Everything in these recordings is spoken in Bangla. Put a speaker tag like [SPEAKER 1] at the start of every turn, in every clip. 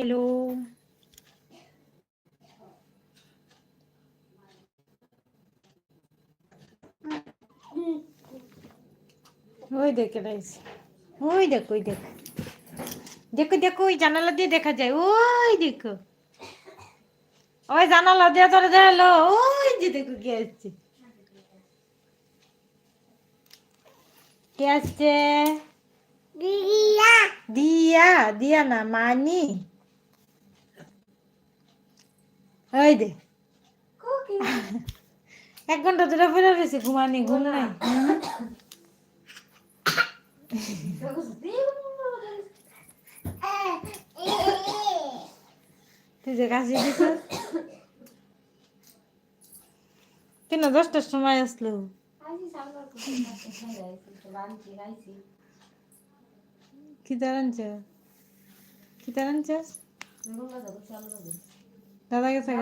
[SPEAKER 1] হ্যালো ওই দেখে রাইস ওই দেখ ওই দেখ। দেখো দেখো ওই জানালা দিয়ে দেখা যায়। ওই দেখো। ওই জানালা দিয়ে তোরা দেখাল ওই যে দেখো কে আসছে? কে আসছে? দিয়া দিয়া না মানি। ওই দে। এক ঘণ্টা ধরে ফেরে রয়েছে ঘুমানি ঘুম নাই? তুই যে কাশি দিছ কেন দশটার সময় আসলো? কি দাঁড়ানছ কি দাঁড়ানছস দাদা গেছে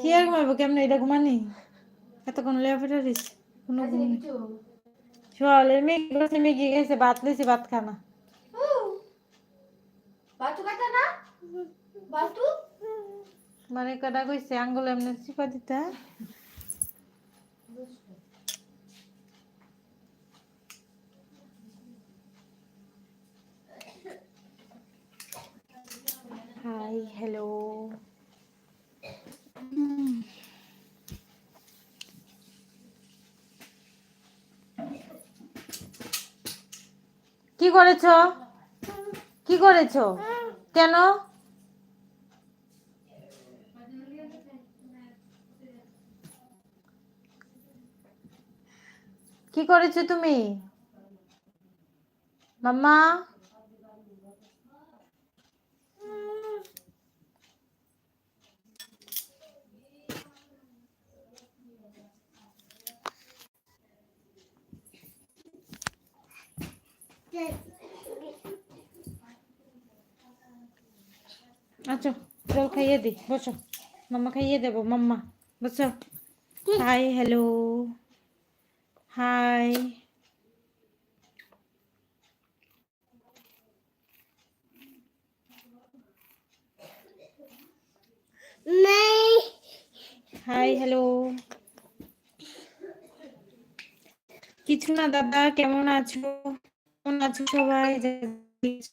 [SPEAKER 1] কি আর ঘুমাবো? কেমনে এটা ঘুমানি? এতক্ষণ লেয়া ফেটে দিস কোনো ঘুম নেই। চল মেঘ মেঘি গেছে ভাত লইছি ভাত খানা মানে কটা কইছে আঙ্গুল এমনি চিপা দিতে হাই হ্যালো কি করেছ? কি করেছ? কেন? কি করেছ তুমি? মাম্মা? আচ্ছা জল খাইয়ে দি বসো। মাম্মা খাইয়ে দেবো মাম্মা বসো। Hi hello hi hi hello কিছু না দাদা কেমন আছো? কেমন আছো সবাই দেখছ?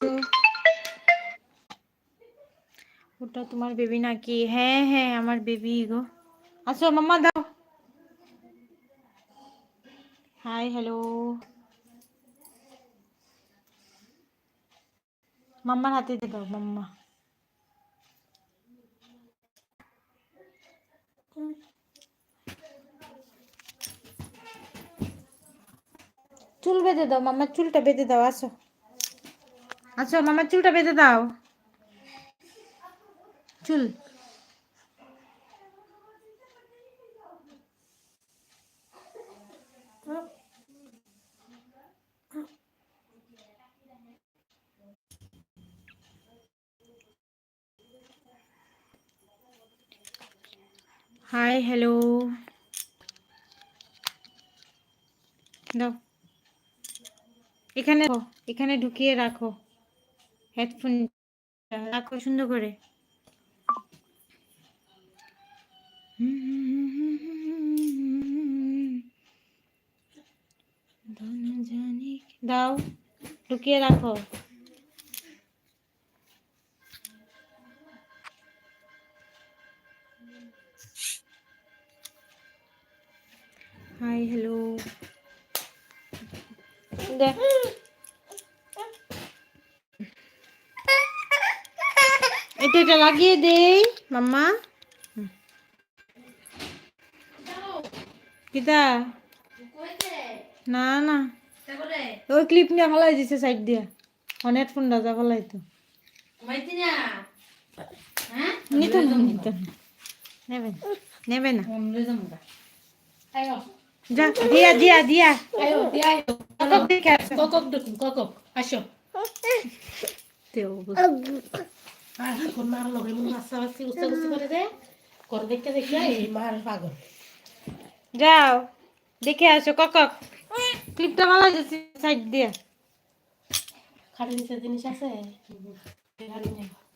[SPEAKER 1] ওটা তোমার বেবি নাকি হ্যাঁ হ্যাঁ আমার বেবি গো আসো মাম্মা দাও হাই হ্যালো মাম্মার হাতে দিয়ে দাও মাম্মা চুল বেঁধে দাও মাম্মার চুলটা বেঁধে দাও, আসো। আসো মামার চুলটা বেঁধে দাও। চুল। হাই হ্যালো দাও। এখানে এখানে ঢুকিয়ে রাখো। হেডফোন রাখো সুন্দর করে। দাও ঢুকিয়ে রাখো। Hi hello. দে লাগিয়ে দেই মাম্মা। কিতা না না। ওই ক্লিপ নিয়ে ফেলাই দিছে সাইড দিয়া। অনেক ফোন রাজা ফেলাই তো। নিতে না নেবে না নেবে না। যা দিয়া দিয়া দিয়া। কতক দেখে আসো।
[SPEAKER 2] Ah, lo mun masa wasi usah usah করে দে কর দেখে দেখে এই মার পাগল
[SPEAKER 1] যাও দেখে আসো কক ক্লিপটা ফেলাই দিছে সাইড দিয়া
[SPEAKER 2] খালি নিচে জিনিস আছে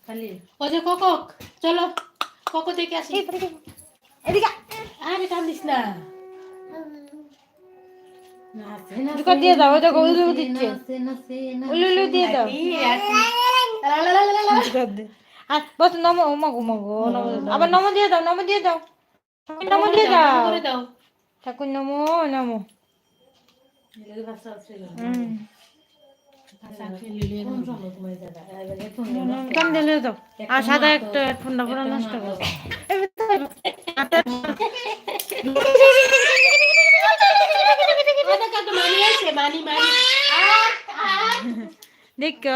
[SPEAKER 2] খালি ও যে কোকক চলো কোকো দেখে আসি
[SPEAKER 1] এদিকে
[SPEAKER 2] আরে কান্দিস না
[SPEAKER 1] দিয়ে দাও, দিচ্ছে। দিয়ে দাও দে। আর বস নমো মগো মগো আবার নমো দিয়ে দাও নমো দিয়ে দাও। নমো দিয়ে দাও।
[SPEAKER 2] করে
[SPEAKER 1] ঠাকুর নমো নমো।
[SPEAKER 2] আচ্ছা
[SPEAKER 1] আর সাদা একটা হেডফোনটা পুরো নষ্ট করো
[SPEAKER 2] মানি আট আট
[SPEAKER 1] দেখো।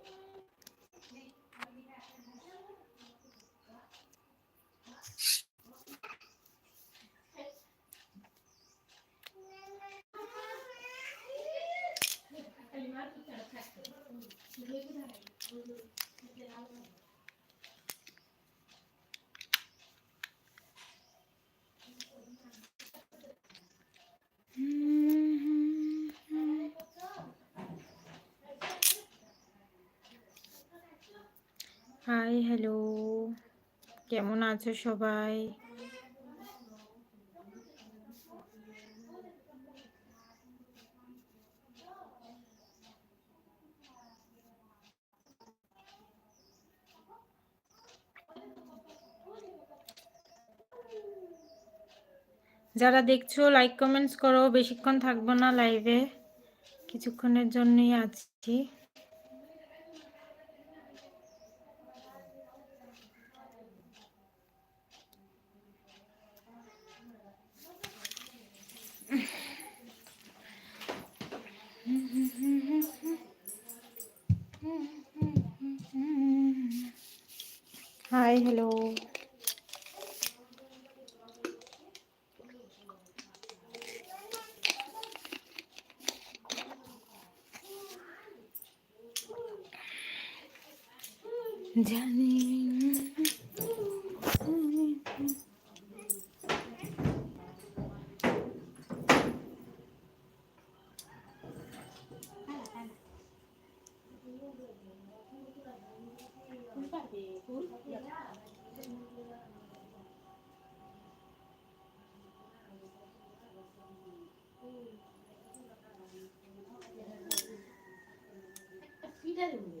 [SPEAKER 1] Hi hello. কেমন আছো সবাই? যারা দেখছ লাইক কমেন্টস করো। বেশিক্ষণ থাকব না লাইভে কিছুক্ষণের জন্যই আছি। হাই হ্যালো জানি।
[SPEAKER 2] আরেকটা কোথায়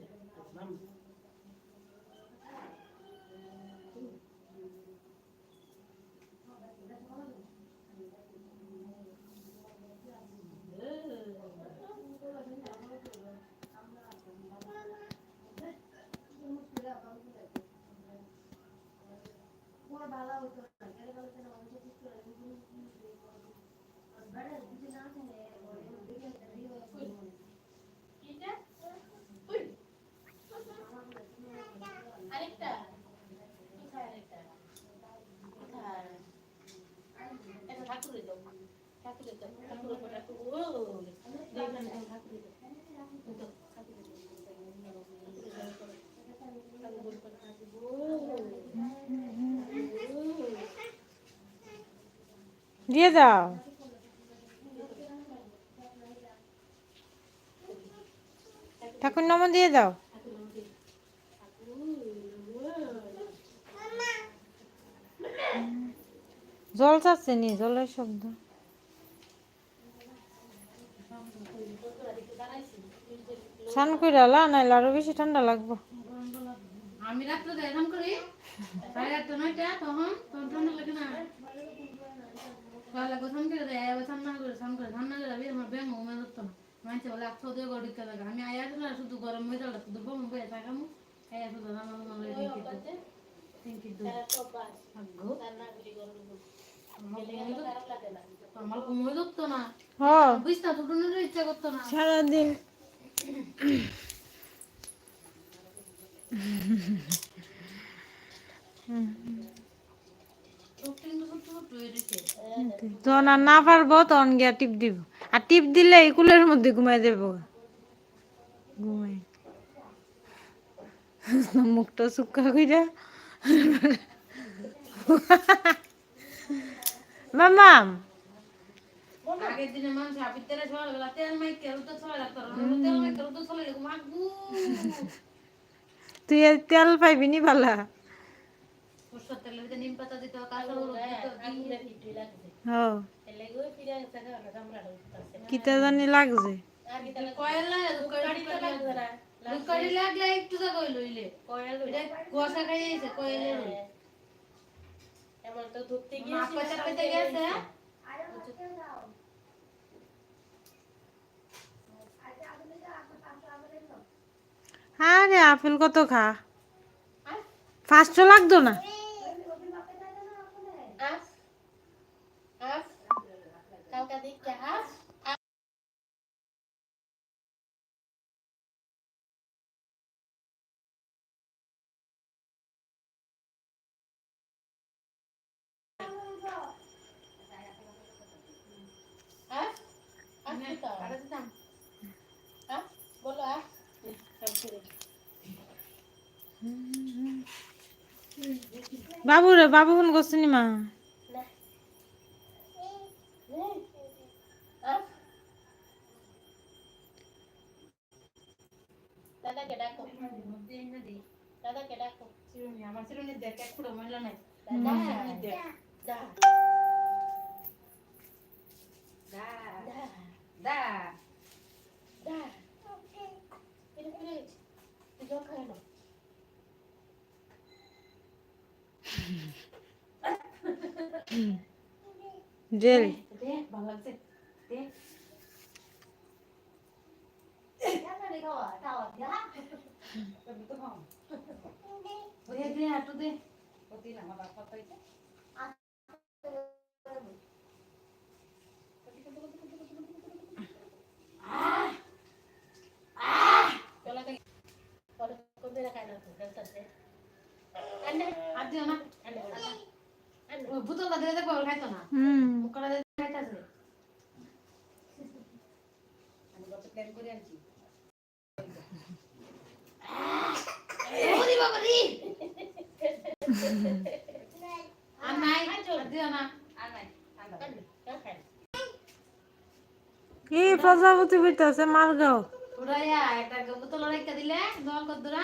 [SPEAKER 2] ঠাকুরের দাও ঠাকুরের দাও ঠাকুরের উপর ঠাকুর ও দেখবেন ঠাকুরের দাও দাও, ঠাকুরের দাও। ঠাকুরের উপর ঠাকুর, ও, ও।
[SPEAKER 1] দিয়ে দাও। ঠাকুর নাম দিয়ে দাও। জল চাচ্ছে নি, জলের শব্দ। স্নান করে আলা নাইলে আরও বেশি ঠান্ডা লাগবো।
[SPEAKER 3] আমি রাত্রে দেখান করি, সাড়ে আটটা, নয়টা, তখন তখন ঠান্ডা লাগে না। হয়ে যাবে শুধু বম বয়ে থাকামু আয়া শুধু রান্না বান্না করে টিঙ্কি টিঙ্কি দুধ ভাগ্য আমার ঘুমে ধরতো না
[SPEAKER 1] হ
[SPEAKER 3] বুঝতা দুটোনের ইচ্ছা করতো না
[SPEAKER 1] সারাদিন
[SPEAKER 3] চোখ হয়ে
[SPEAKER 1] আর না পারব তখন গিয়া টিপ দিব। আর টিপ দিলে এই কুলের মধ্যে ঘুমাই দেবো ঘুমাই মুখটা শুকা কইরা। মামাম
[SPEAKER 3] বেলা
[SPEAKER 1] তুই তেল পাইবি নি ভালা
[SPEAKER 3] সরষের তেলের ভিতরে নিম পাতা দিতে হয় কাঁচা হলুদ দিতে হয়,
[SPEAKER 1] কিতা জানি লাগছে।
[SPEAKER 3] কয়েল লাগলে একটু
[SPEAKER 2] কয়েল
[SPEAKER 3] এটা
[SPEAKER 2] এমন তো গিয়ে
[SPEAKER 3] মাছ পেতে
[SPEAKER 1] হ্যাঁ আপেল কত খা? পাঁচশো লাগতো না? বাবু রে বাবু ফোন করছে নি মা?
[SPEAKER 2] দাদাকে ডাকো ডাকো
[SPEAKER 3] আমার চিরুনি দেখ এক ফুটো নাই
[SPEAKER 2] দাদা দা
[SPEAKER 3] দা
[SPEAKER 2] দা
[SPEAKER 3] দা
[SPEAKER 2] এটা কি হয়েছে তুই জল খায় না
[SPEAKER 1] জেল
[SPEAKER 3] দেখ ভালো লাগছে দেখ দে দে একটু দে
[SPEAKER 2] চলা থেকে পরে কোন দিন খায় না তো খেলতেছে আন্নে
[SPEAKER 3] আর দিও না
[SPEAKER 2] আন্নে আন্নে
[SPEAKER 3] ওই বোতলটা দিলে দেখব ওর খাইতো না
[SPEAKER 1] হুম
[SPEAKER 3] মুখটা দিলে খাইতাছে ওরে বাবা রে আর নাই আর দিও না
[SPEAKER 2] আন্নে কেউ
[SPEAKER 1] এই প্রজাপতি বইতেছে মালগাঁও
[SPEAKER 3] উড়াইয়া একটা বোতল রেখে দিলে জল কদ্দুরা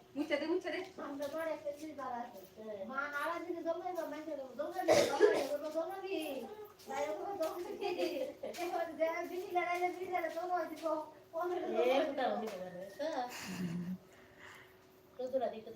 [SPEAKER 3] বাবা নে দেখে তো তাই না মুছে দে মুছে দে।
[SPEAKER 2] আমরা বড় একটা জিনিস আছে
[SPEAKER 4] মা নালা দিকে দৌড়ে যাও মাইকে দৌড়ে যাও দৌড়ে যাও দৌড়ে দি নাই ওকে দৌড়ে দি এবার যে বিনি লড়াইলে বিনি লড়াইলে দৌড়ে দিব। কোন
[SPEAKER 2] এ ফুটা হইতে পারে তো। রোদুরা দিকে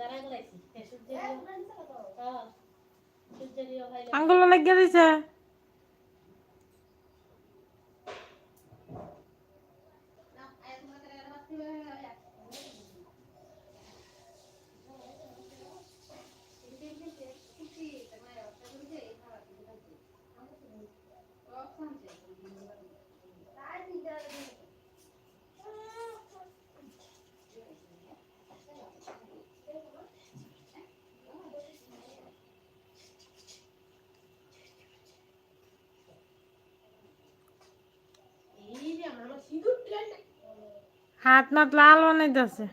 [SPEAKER 1] હાથમાં લાલ નહીં થશે